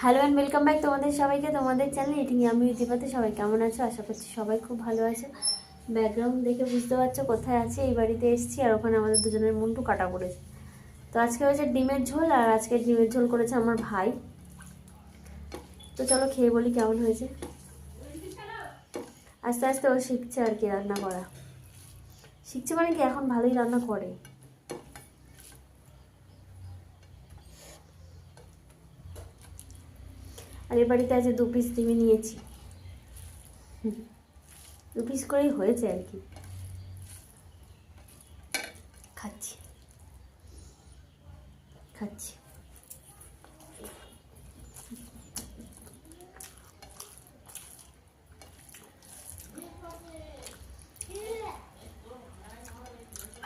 Hello and welcome back তোমাদের সবাইকে, তোমাদের চ্যানেল এটি নিয়ে আমি ইতিপাতে সবাই কেমন আছো? আশা করছি সবাই খুব ভালো আছে। ব্যাকগ্রাউন্ড দেখে বুঝতে পারছ কোথায় আছে, এই বাড়িতে এসেছি আর ওখানে আমাদের দুজনের মন্টু কাটা পড়েছে। তো আজকে হয়েছে ডিমের ঝোল আর আজকে ডিমের ঝোল করেছে আমার ভাই। তো চলো খেয়ে বলি কেমন হয়েছে। আস্তে আস্তে ও শিখছে আর কি রান্না করা। শিখছে মানে কি এখন ভালোই রান্না করে? আর এ বাড়িতে আছে দু পিস ডিমি নিয়েছি। দু পিস করেই হয়েছে আর কি।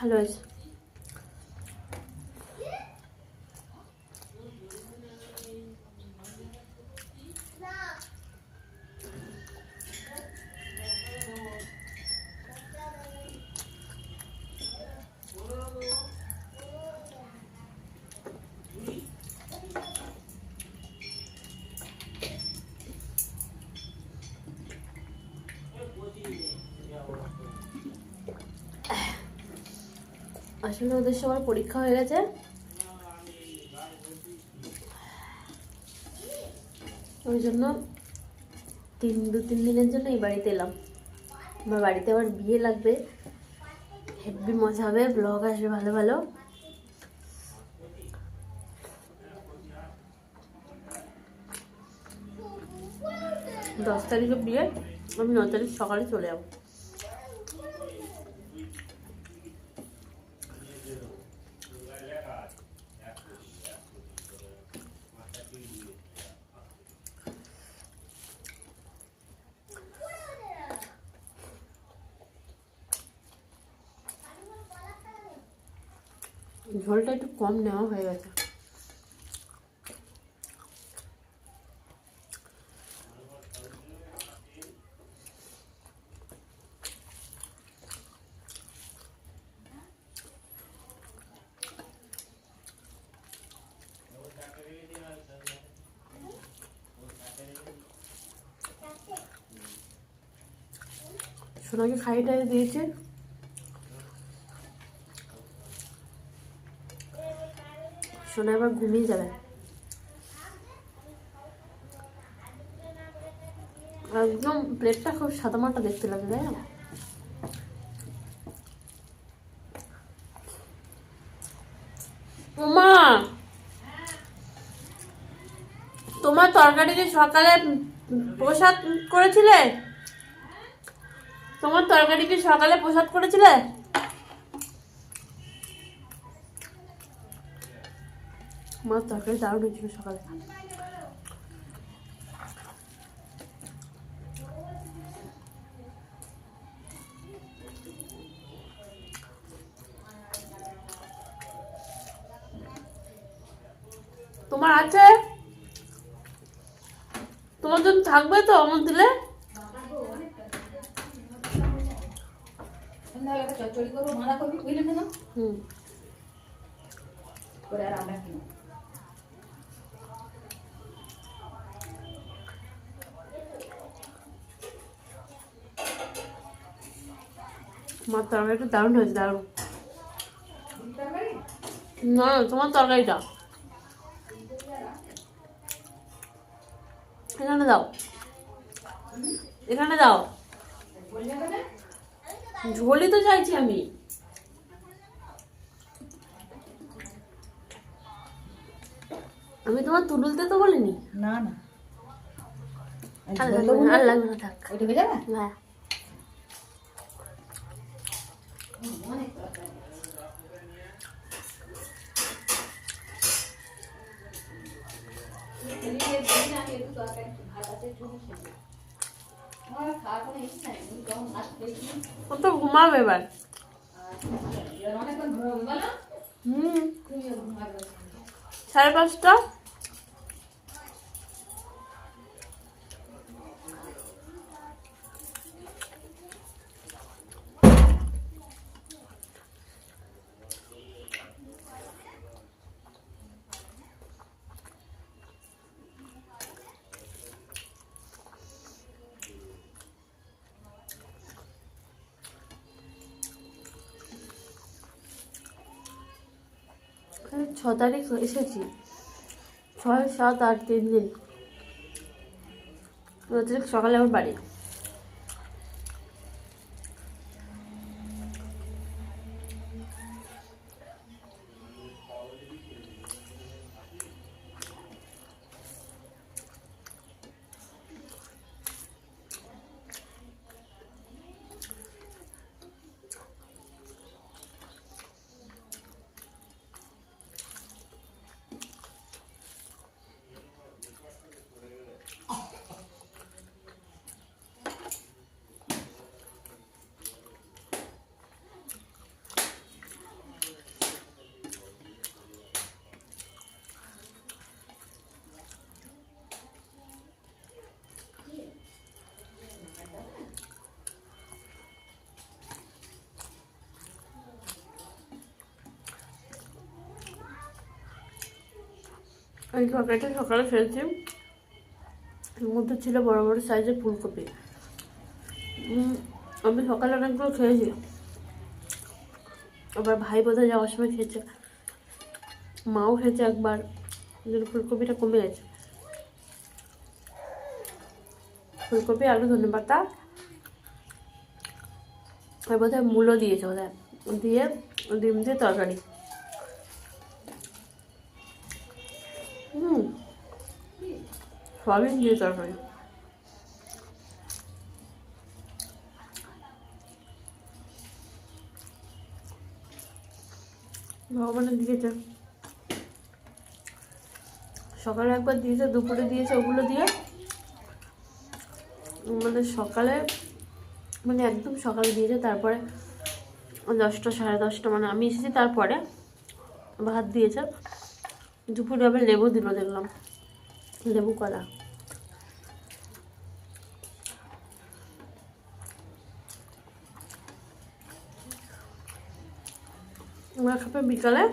ভালো হয়েছে আসলে ওদের সবার পরীক্ষা হয়ে গেছে। ওই জন্য তিন, দু, তিন দিনের জন্য এই বাড়িতে এলাম। আমার বাড়িতে আবার বিয়ে লাগবে। হেভি মজা হবে, ব্লগ আসবে ভালো ভালো। দশ তারিখে বিয়ে, আমি ন তারিখ সকালে চলে যাব। ঝোলটা একটু কম নেওয়া হয়ে গেছে সোনাকে খাই টাই দিয়েছে সোনা এবার ঘুমিয়ে যাবে। একদম প্লেটটা খুব সাদা মাটা দেখতে লাগে তাই না? তোমার তরকারি যে সকালে প্রসাদ করেছিলে? তোমার তরকারি কি সকালে প্রসাদ করেছিলে? মাছ তরকারি দারুণ হয়েছিল সকালে। তোমার আছে? তোমার জন্য থাকবে তো আমার দিলে চচ্চড়ি করব বাঁধাকপি বুঝলেন না? হুম। করে আর আমরা কিনো তোমার তরকারিটা দারুণ হয়েছে দারুণ। না না, তোমার তরকারিটা। এখানে দাও। এখানে দাও। ঝোলই তো চাইছি আমি। আমি তোমার তুলতে তো বলিনি? না না। আর লাগবে থাক। ওইটা যাবে হ্যাঁ। ও তো ঘুমাবে এবার। হুম। সাড়ে পাঁচটা আমি ছ তারিখ এসেছি। ছয় সাত আট তিন দিন। ন সকালে আমার বাড়ি। এই তরকারিটা সকালে খেয়েছি এর মধ্যে ছিল বড় বড় সাইজের ফুলকপি। আমি সকালে অনেকগুলো খেয়েছি। আবার ভাই বোধহয় যাওয়ার সময় খেয়েছে। মাও খেয়েছে একবার। ওই ফুলকপিটা কমে গেছে। ফুলকপি, আলু, ধনে পাতা, আর বোধহয় মূলো দিয়েছে বোধহয়। দিয়ে, ডিম দিয়ে তরকারি। হুম। সয়াবিন দিয়ে তরকারি ভগবানের দিয়েছে সকালে একবার দিয়েছে, দুপুরে দিয়েছে, ওগুলো দিয়ে। মানে সকালে মানে একদম সকালে দিয়েছে, তারপরে দশটা, সাড়ে দশটা মানে আমি এসেছি তারপরে ভাত দিয়েছে। দুপুরে আবার লেবু দিল দেখলাম। লেবু কলা। আমরা খাবে বিকালে।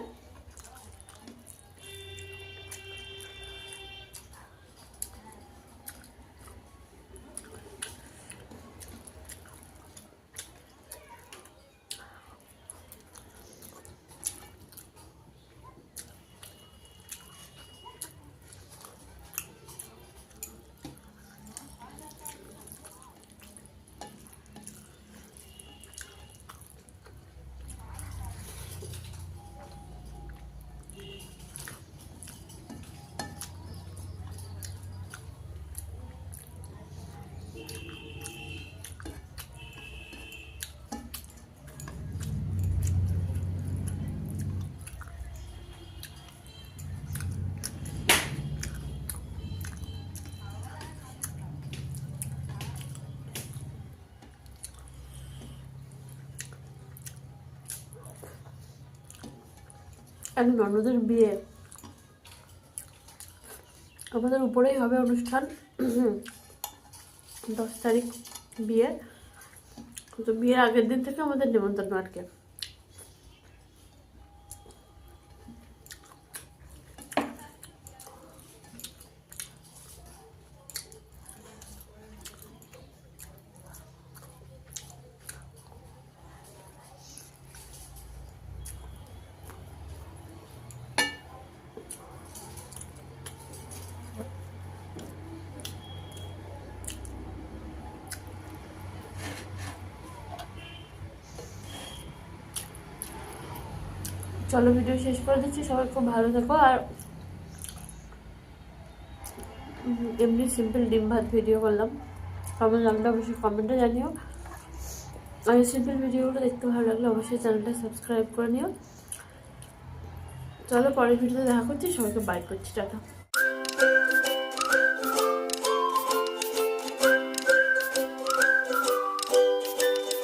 এক ননদের বিয়ে। আমাদের উপরেই হবে অনুষ্ঠান। দশ তারিখ বিয়ে। তো বিয়ের আগের দিন থেকে আমাদের নেমন্তন্ন আর কি চলো ভিডিও শেষ করে দিচ্ছি। সবাই খুব ভালো থেকো। আর এমনি সিম্পল ডিম ভাত ভিডিও করলাম। কমেন্ট লাগল অবশ্যই কমেন্টে জানিও। আর এই সিম্পল ভিডিওগুলো দেখতে ভালো লাগলে অবশ্যই চ্যানেলটা সাবস্ক্রাইব করে নিও। চলো, পরের ভিডিওতে দেখা করছি। সবাইকে বাই করছি। টাটা।